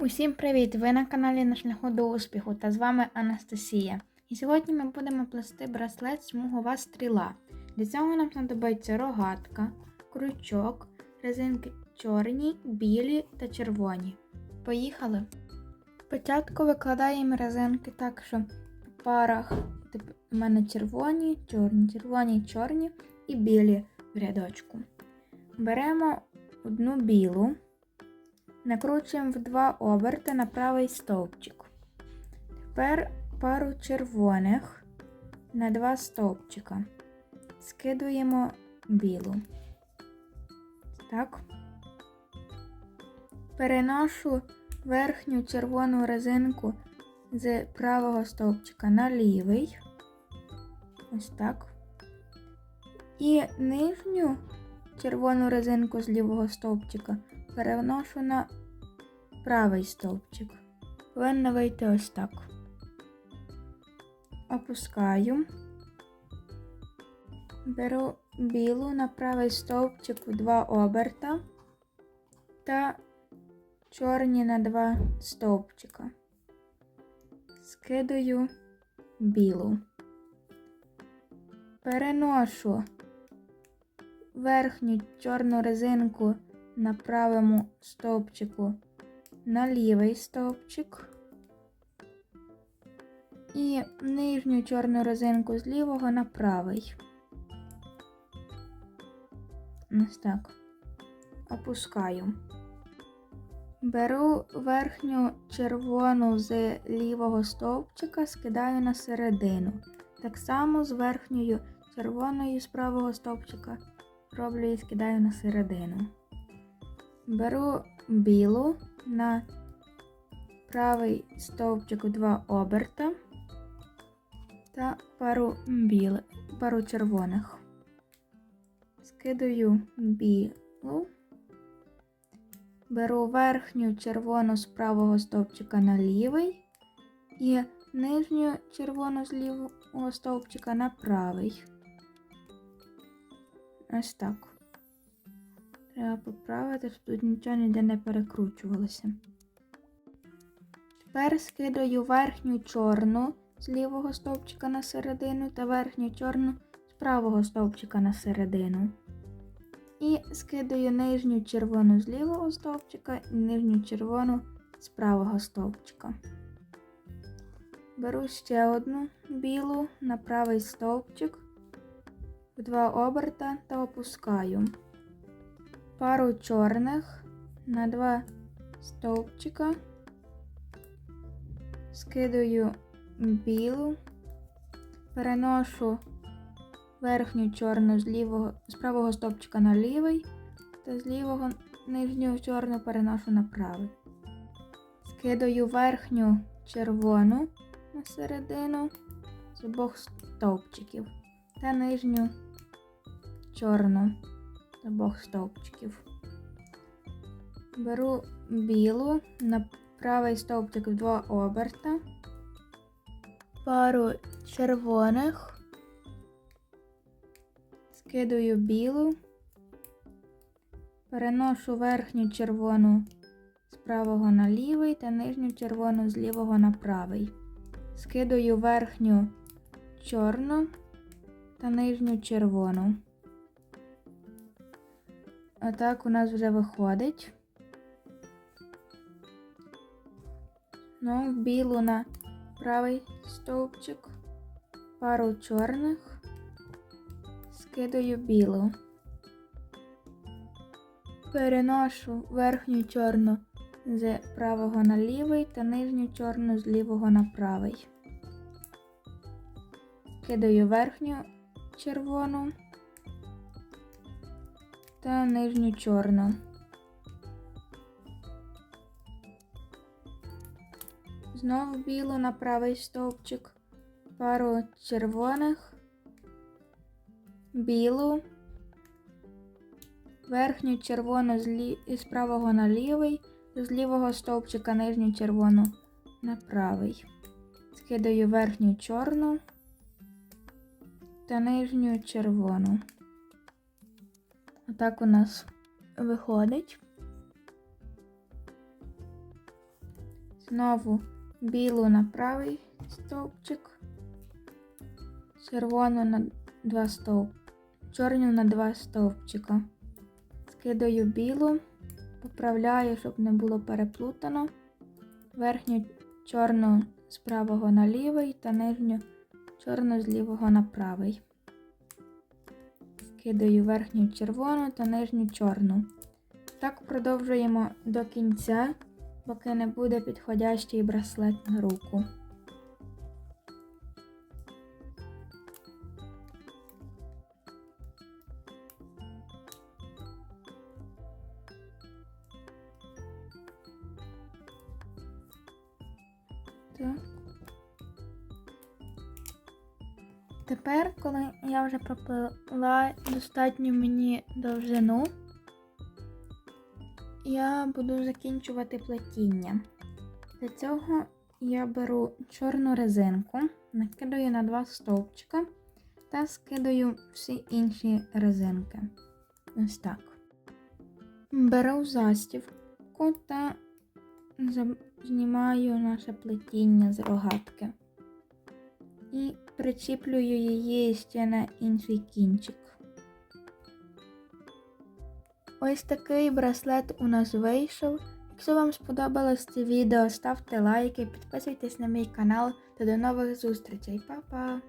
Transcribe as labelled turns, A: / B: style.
A: Усім привіт! Ви на каналі на шляху до успіху та з вами Анастасія. І сьогодні ми будемо плести браслет смугова стріла. Для цього нам знадобиться рогатка, крючок, резинки чорні, білі та червоні. Поїхали! Спочатку викладаємо резинки так, що по парах у мене червоні, чорні, червоні, чорні і білі в рядочку. Беремо одну білу. Накручуємо в два оберти на правий стовпчик. Тепер пару червоних на два стовпчика. Скидуємо білу. Так. Переношу верхню червону резинку з правого стовпчика на лівий. Ось так. І нижню червону резинку з лівого стовпчика переношу на правий стовпчик. Повинно вийти ось так. Опускаю. Беру білу на правий стовпчик в два оберта та чорні на два стовпчика. Скидаю білу. Переношу верхню чорну резинку на правому стовпчику на лівий стовпчик і нижню чорну резинку з лівого на правий. Ось так. Опускаю. Беру верхню червону з лівого стовпчика, скидаю на середину. Так само з верхньою червоною з правого стовпчика роблю і скидаю на середину. Беру білу на правий стовпчик у два оберта та пару білих, пару червоних. Скидаю білу, беру верхню червону з правого стовпчика на лівий і нижню червону з лівого стовпчика на правий. Ось так. Треба поправити, щоб тут нічого ніде не перекручувалося. Тепер скидаю верхню чорну з лівого стовпчика на середину та верхню чорну з правого стовпчика на середину. І скидаю нижню червону з лівого стовпчика і нижню червону з правого стовпчика. Беру ще одну білу на правий стовпчик в два оберта та опускаю пару чорних на два стовпчика, скидаю білу, переношу верхню чорну з лівого, з правого стовпчика на лівий, та з лівого нижню чорну переношу на правий. Скидаю верхню червону на середину з обох стовпчиків та нижню чорну обох стовпчиків. Беру білу на правий стовпчик в два оберта, пару червоних, скидаю білу, переношу верхню червону з правого на лівий та нижню червону з лівого на правий. Скидаю верхню чорну та нижню червону. Отак у нас вже виходить. Ну, білу на правий стовпчик, пару чорних, скидаю білу. Переношу верхню чорну з правого на лівий та нижню чорну з лівого на правий. Кидаю верхню червону та нижню чорну. Знову білу на правий стовпчик, пару червоних, білу, верхню червону з, правого на лівий, з лівого стовпчика нижню червону на правий. Скидаю верхню чорну та нижню червону. Отак у нас виходить. Знову білу на правий стовпчик, червону на два стовп, чорну на два стовпчика. Скидаю білу, поправляю, щоб не було переплутано. Верхню чорну з правого на лівий та нижню чорну з лівого на правий. Скидаю верхню червону та нижню чорну. Так продовжуємо до кінця, поки не буде підходящий браслет на руку. Так. Тепер, коли я вже проплила достатню мені довжину, я буду закінчувати плетіння. Для цього я беру чорну резинку, накидаю на два стовпчика та скидаю всі інші резинки. Ось так. Беру застівку та знімаю наше плетіння з рогатки і причіплюю її ще на інший кінчик. Ось такий браслет у нас вийшов. Якщо вам сподобалось це відео, ставте лайки, підписуйтесь на мій канал та до нових зустрічей. Па-па!